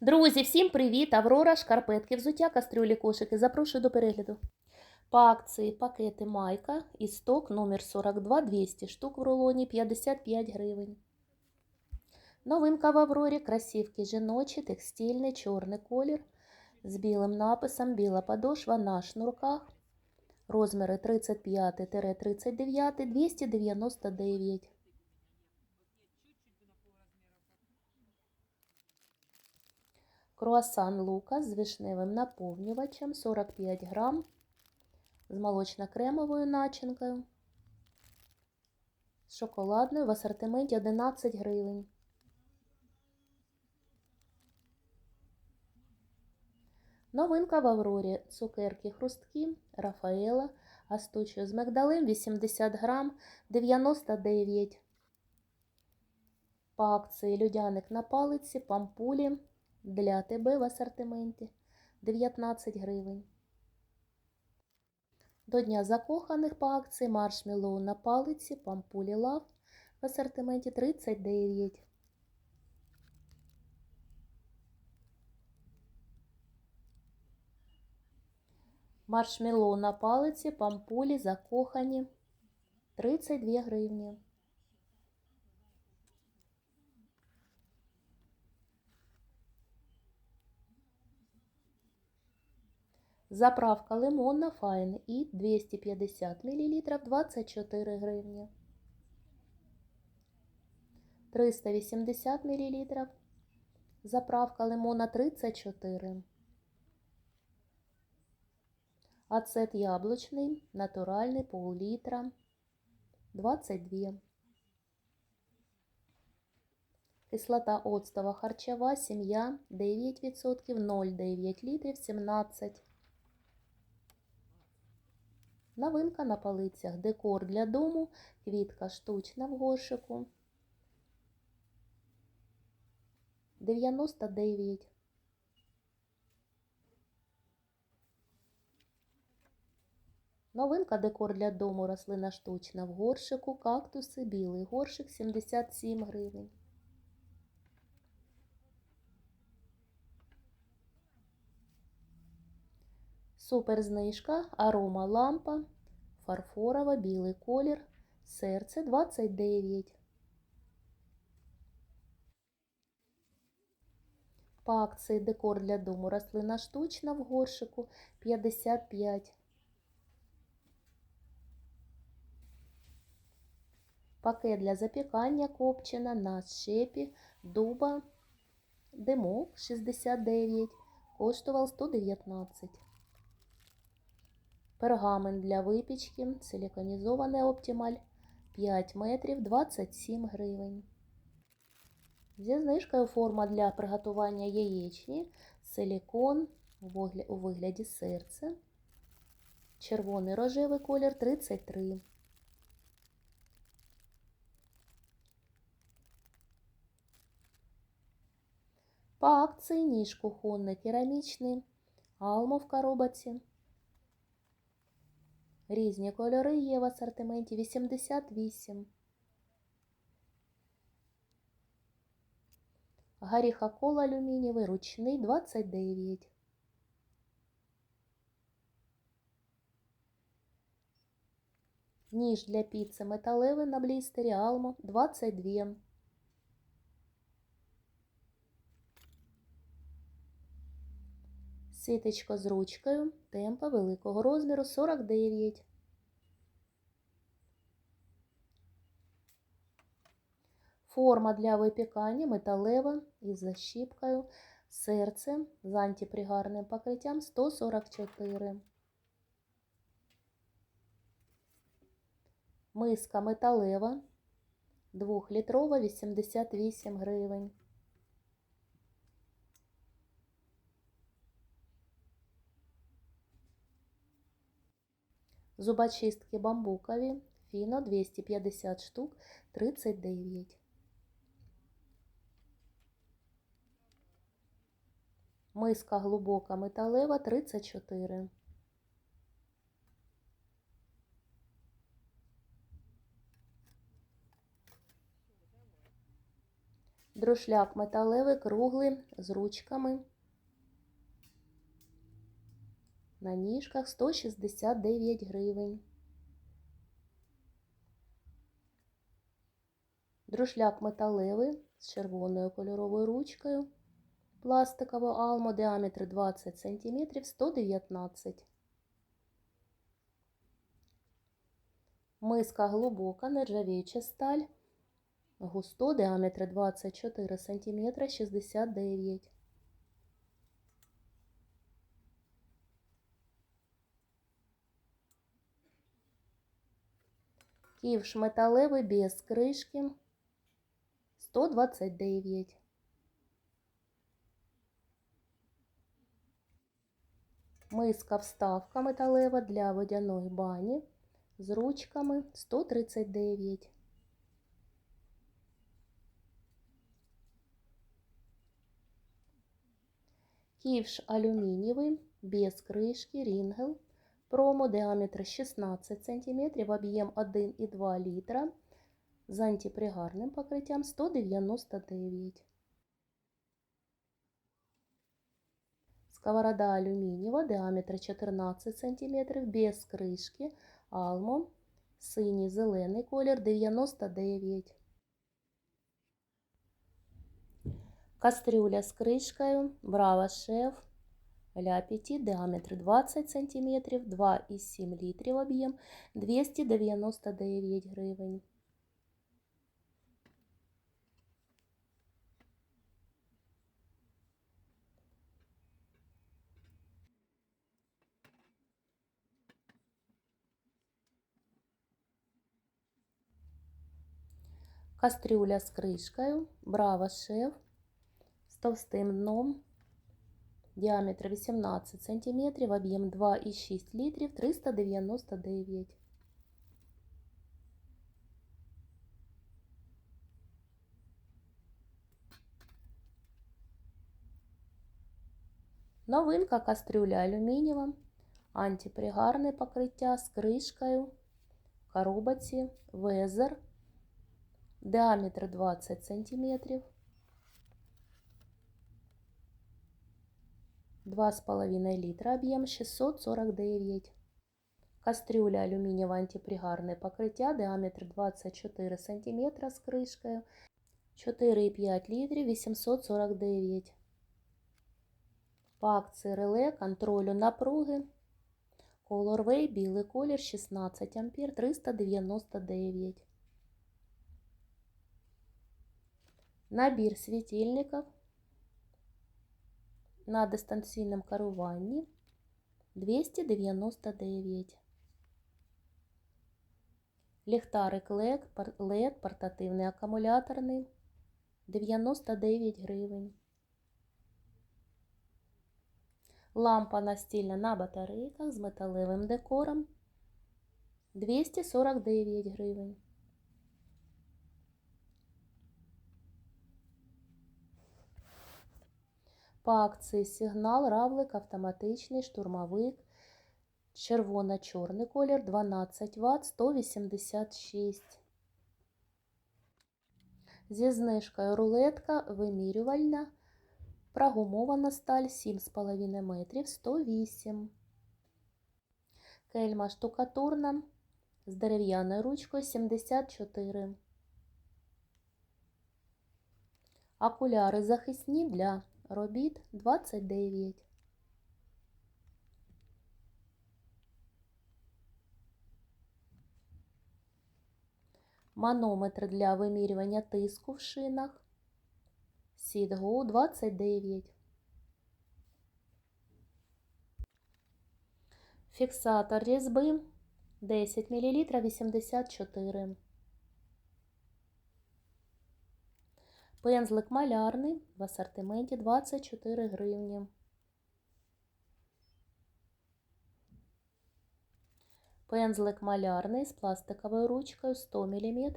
Друзі, всім привіт! Аврора, шкарпетки, взуття, кастрюлі, кошики. Запрошую до перегляду. По акції пакети майка і сток номер 42 200 штук в рулоні 55 гривень. Новинка в Аврорі, красівки жіночі, текстильний, чорний колір з білим написом, біла подошва на шнурках. Розміри 35-39, 299. Круасан Лука з вишневим наповнювачем 45 грам з молочно-кремовою начинкою. З шоколадною в асортименті 11 гривень. Новинка в Аврорі. Цукерки хрусткі Рафаела. Астучо з мигдалем 80 грам 99. По акції людяник на палиці, пампулі для тебе в асортименті 19 гривень. До Дня закоханих по акції маршмеллоу на палиці, пампулі лав в асортименті 39. Маршмеллоу на палиці, пампулі закохані 32 гривні. Заправка лимонна файн і 250 мл 24 гривні. 380 мл. Заправка лимона 34. Ацет яблучний, натуральний пол-літра 22. Кислота оцтова харчова, сім'я 9%, 0,9 літрів 17. Новинка на полицях. Декор для дому, квітка штучна в горшику. 99. Новинка декор для дому, рослина штучна в горшику, кактуси, білий горшик 77 гривень. Супер знижка, арома лампа, фарфорова, білий колір, серце 29. По акції декор для дому рослина штучна в горшику 55. Пакет для запікання копчена на щепі дуба димок 69, коштував 119. Пергамент для випічки, силіконізований оптималь 5 метрів 27 гривень. Зі знижкою форма для приготування яєчні, силікон у вигляді серця, червоний рожевий колір 33. По акції ніж кухонний керамічний, алмо в коробці. Різні кольори є в асортименті 88. Горіхокол алюмінієвий ручний 29. Ніж для піци металевий на блістері Алмо 22. Ситечко з ручкою, темпа великого розміру 49. Форма для випікання металева із защіпкою, серце з антипригарним покриттям 144. Миска металева 2-літрова 88 гривень. Зубочистки бамбукові, фіно 250 штук 39. Миска глибока металева 34. Друшляк металевий, круглий, з ручками. На ніжках 169 гривень. Друшляк металевий з червоною кольоровою ручкою. Пластикове алмо, діаметр 20 см, 119 Миска глибока, нержавіюча сталь. Густо, діаметр 24 см, 69 Ківш металевий без кришки 129. Миска вставка металева для водяної бані з ручками 139. Ківш алюмінієвий без кришки рінгел Промо діаметр 16 см, об'єм 1,2 літра з антипригарним покриттям 199. Сковорода алюмінієва, діаметр 14 см, без кришки, алмо, синій зелений колір 99. Кастрюля з кришкою, Браво Шеф Ля Петі, діаметр 20 см, 2,7 літрів об'єм, 299 гривень. Кастрюля з кришкою, Браво Шеф з товстим дном, Діаметр 18 см, об'єм 2,6 літрів 399. Новинка кастрюля алюмінієва, антипригарне покриття з кришкою, в коробці, везер, діаметр 20 см. 2,5 літра об'єм 649. Кастрюля алюмінієве антипригарне покриття, діаметр 24 см з кришкою, 4,5 літрів 849. По акції реле контролю напруги. Colorway білий колір 16 ампер 399. Набір світильників на дистанційному керуванні 299. Ліхтарик LED портативний акумуляторний 99 гривень. Лампа настільна на батарейках з металевим декором 249 гривень. По акції сигнал, равлик, автоматичний, штурмовик, червоно-чорний колір, 12 Вт, 186. Зі знижкою рулетка вимірювальна, прогумована сталь 7,5 метрів, 108. Кельма штукатурна з дерев'яною ручкою 74. Окуляри захисні для робіт 29. Манометр для вимірювання тиску в шинах. Сідгоу 29. Фіксатор різьби 10 мл 84. Пензлик малярний в асортименті 24 гривні. Пензлик малярний з пластиковою ручкою 100 мм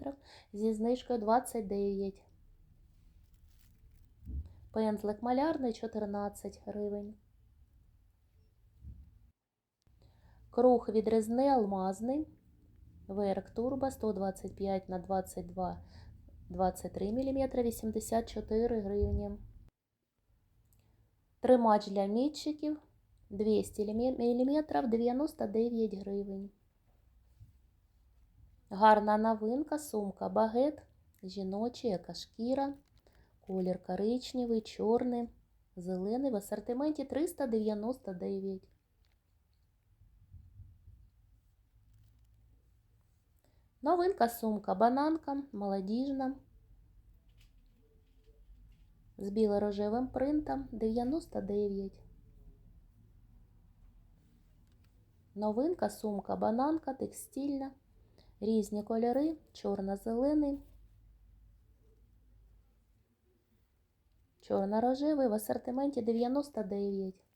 зі знижкою 29. Пензлик малярний 14 гривень. Круг відрізний алмазний. Верк турбо 125 на 22 23 мм 84 гривні. Тримач для мітчиків 200 мм 99 гривень. Гарна новинка, сумка багет, жіночий, екошкіра, колір коричневий, чорний, зелений в асортименті 399. Новинка сумка бананка, молодіжна, з біло-рожевим принтом 99. Новинка сумка бананка, текстильна, різні кольори, чорно-зелений, чорно-рожевий в асортименті 99.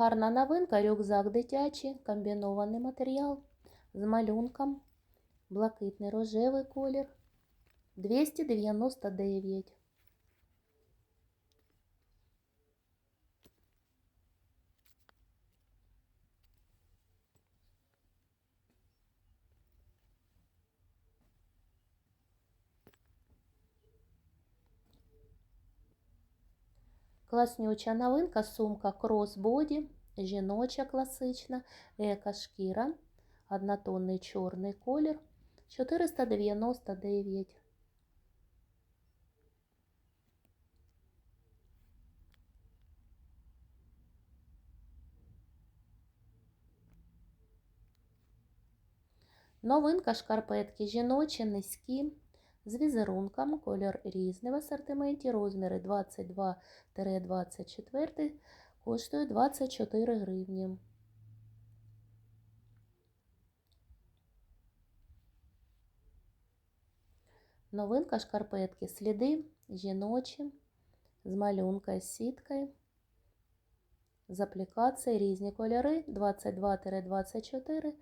Гарна новинка, рюкзак дитячий, комбінований матеріал з малюнком, блакитний рожевий колір 299. Класнюча новинка, сумка кросбоді, жіноча класична, еко-шкіра, однотонний чорний колір 499. Новинка шкарпетки жіночі, низькі, з візерунком, колір різний в асортименті, розміри 22-24, коштує 24 гривні. Новинка шкарпетки сліди жіночі, з малюнкою, з сіткою, з аплікацією, різні кольори 22-24,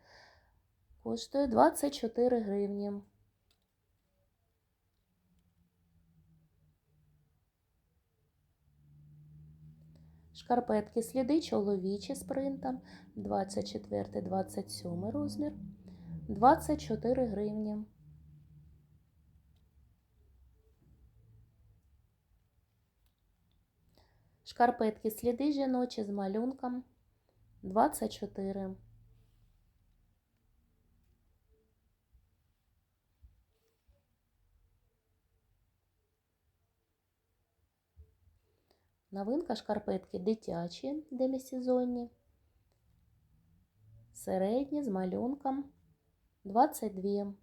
коштує 24 гривні. Шкарпетки сліди чоловічі з принтом 24-27 розмір 24 гривні. Шкарпетки сліди жіночі з малюнком 24. Новинка шкарпетки дитячі, демісезонні, середні з малюнком 22.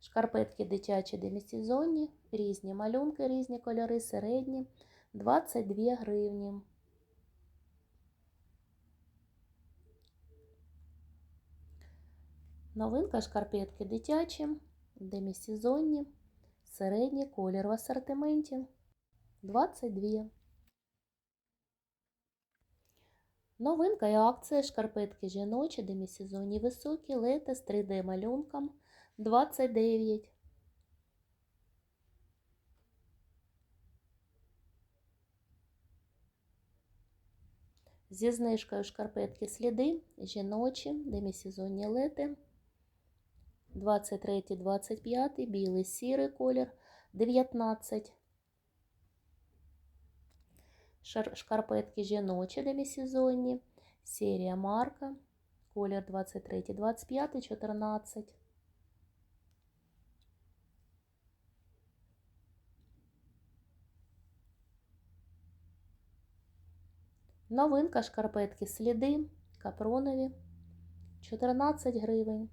Шкарпетки дитячі демісезонні, різні малюнки, різні кольори, середні 22 гривні. Новинка шкарпетки дитячі, демісезонні. Середній колір в асортименті 22. Новинка і акція шкарпетки жіночі, демісезонні високі, лети з 3D малюнком 29. Зі знижкою шкарпетки сліди жіночі, демісезонні лети 23, 25, білий сірий колір 19. Шкарпетки жіночі демісезонні, серія марка, колір 23, 25, 14. Новинка шкарпетки сліди, капронові 14 гривень.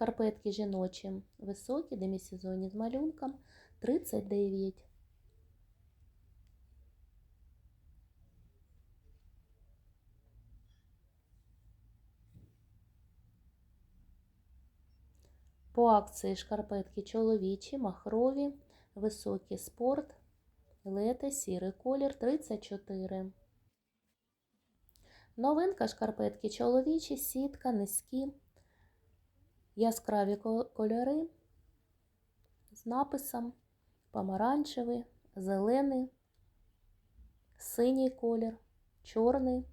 Шкарпетки жіночі високі, демісезонні з малюнком 39. По акції шкарпетки чоловічі, махрові, високий спорт, лете, сірий колір 34. Новинка шкарпетки чоловічі, сітка, низькі, Яскраві кольори з написом помаранчевий, зелений, синій колір, чорний.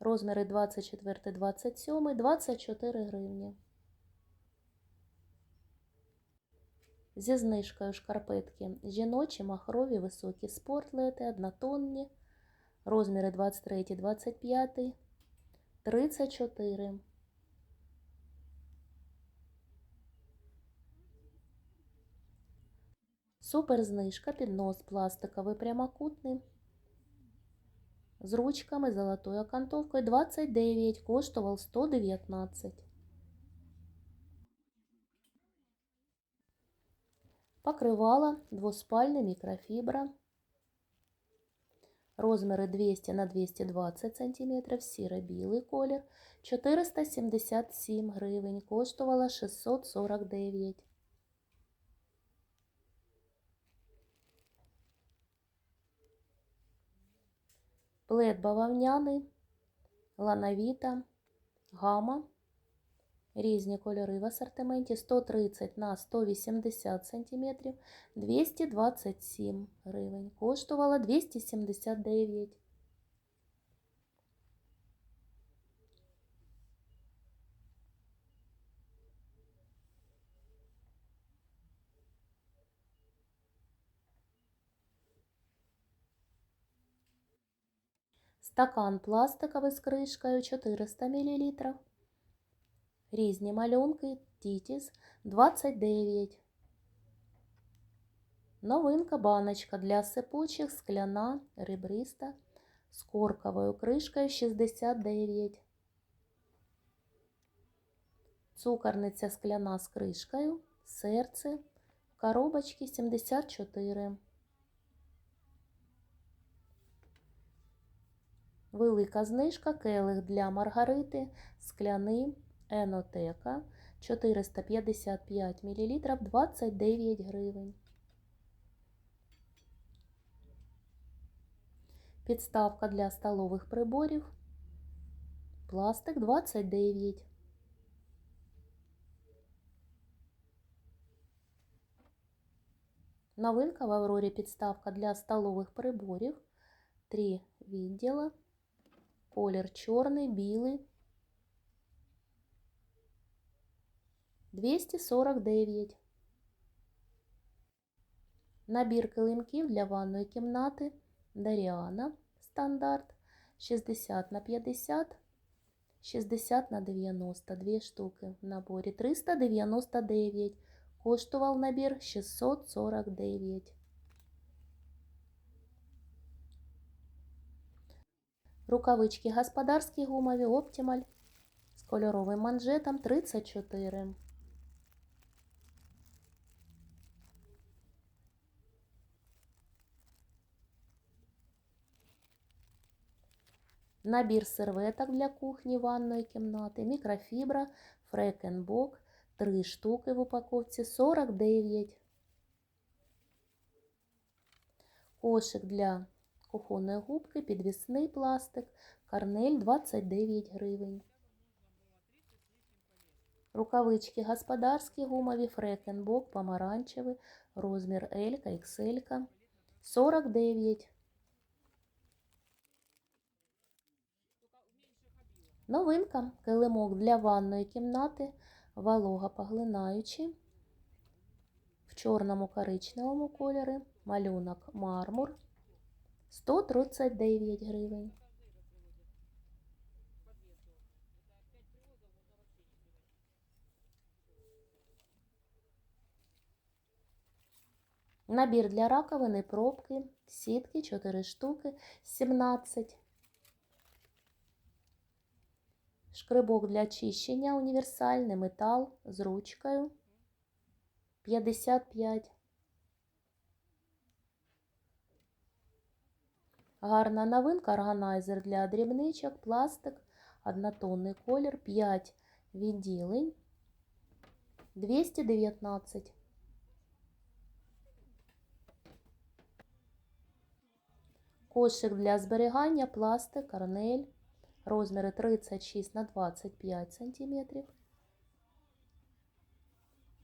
Розміри 24, 27, 24 гривні. Зі знижкою шкарпетки жіночі, махрові, високі спортлети, однотонні, розміри 23, 25, 34. Супер знижка, піднос пластиковий прямокутний. З ручками золотою окантовкою 29, коштував 119. Покривала двоспальне мікрофібра. Розміри 200 на 220 см, сіро-білий колір, 477 гривень, коштувала 649. Плед бавовняний, лановіта, гама. Різні кольори в асортименті 130 на 180 см, 227 гривень. Коштувала 279. Стакан пластиковий з кришкою 400 мл. Різні малюнки Тітіс 29. Новинка баночка для сипучих скляна ребриста з корковою кришкою 69. Цукорниця скляна з кришкою, серце, коробочки 74. Велика знижка келих для маргарити, скляний енотека 455 мл 29 гривень. Підставка для столових приборів. Пластик 29. Новинка в Аврорі підставка для столових приборів. Три відділа. Колір чорний, білий. 249. Набір килимків для ванної кімнати Даріана стандарт 60 на 50, 60 на 90, дві штуки в наборі 399. Коштував набір 649. Рукавички господарські гумові Оптималь з кольоровим манжетом 34. Набір серветок для кухні ванної кімнати, мікрофібра, фрекенбок, 3 штуки в упаковці 49. Кошик для кухонної губки, підвісний пластик, карнель 29 гривень. Рукавички господарські гумові, фрекенбок, помаранчевий, розмір L, XL, 49. Новинка. Килимок для ванної кімнати, вологопоглинаючий, в чорному коричневому кольорі, малюнок мармур, 139 гривень. Набір для раковини, пробки, сітки 4 штуки, 17. Шкрибок для чищення універсальний метал з ручкою 55. Гарна новинка органайзер для дрібничок, пластик, однотонний колір, 5 відділень 219. Кошик для зберігання, пластик, карнель розміри 36 на 25 см.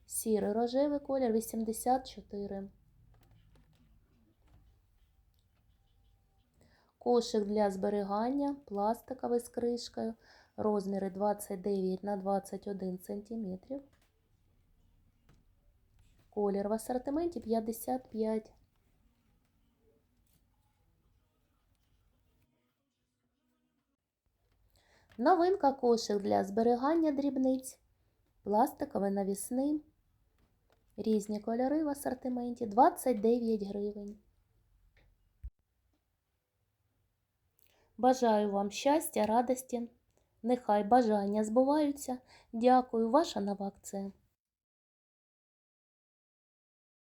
Сірий рожевий колір 84. Кошик для зберігання, пластиковий з кришкою, розміри 29 на 21 см. Колір в асортименті 55. Новинка кошик для зберігання дрібниць, пластиковий навісний. Різні кольори в асортименті 29 гривень. Бажаю вам щастя, радості. Нехай бажання збуваються. Дякую, ваша нова акція.